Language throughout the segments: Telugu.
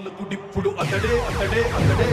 నాలుగుడిప్పుడు అతడే అతడే అతడే.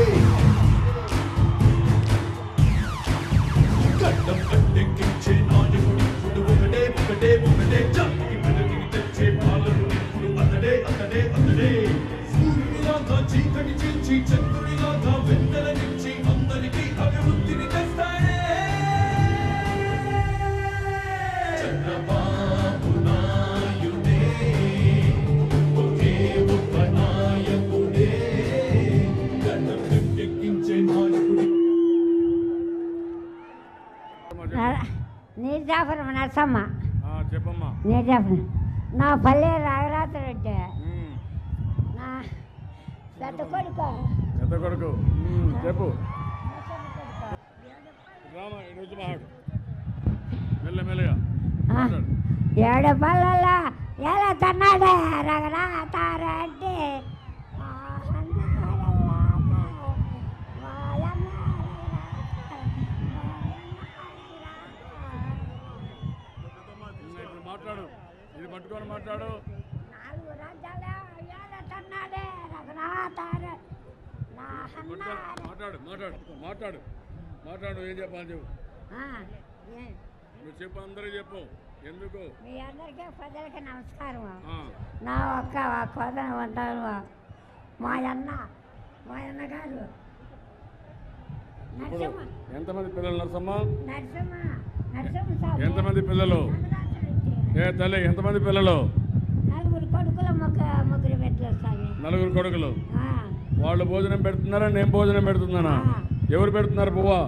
నీర్జాపురం నరసమ్మ. చెప్పమ్మా. నీర్జాపురం నా పల్లె రాగరాత్రి ఉమ్, నా పెద్ద కొడుకు. పెద్ద కొడుకు. చెప్పు. ఏడు పల్లెల ఎలా తన్నాడే? రఘునాథారెడ్డి పట్టుకొని మాట్లాడు. మాట్లాడు మాట్లాడు మాట్లాడు మాట్లాడు ఏం చెప్పాలి చెప్పు. నువ్వు చెప్పు అందరూ చెప్పు. ఎందుకు? మీ అందరికీ ప్రజలకి నమస్కారం నా ఒక్క కోదన ఉంటారు మా అన్న మా అన్న గారు. ఎంతమంది పిల్లలు నర్సమ్మ నరసింహ స్వామి ఎంతమంది పిల్లలు. ఏ తల్లి ఎంతమంది పిల్లలు? నలుగురు కొడుకులు వాళ్ళు భోజనం పెడుతున్నారా? నేను భోజనం పెడుతున్నానా. ఎవరు పెడుతున్నారు పువ్వా?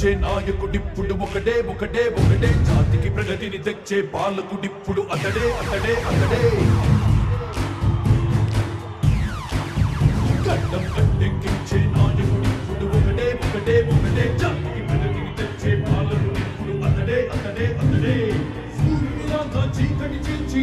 గట్టెక్కించే నాయకుడిప్పుడు ఒకటే ఒకటే ఒకటే. జాతికి ప్రగతిని తెచ్చే పాలకుడిప్పుడు అతడే అతడే అతడే. గడ్డం గట్టెక్కించే నాయకుడిప్పుడు ఒకటే ఒకటే ఒకటే. జాతికి ప్రగతిని తెచ్చే పాలకుడిప్పుడు అతడే అతడే అతడే. సూర్యుడిలాగా చీకటి చీల్చి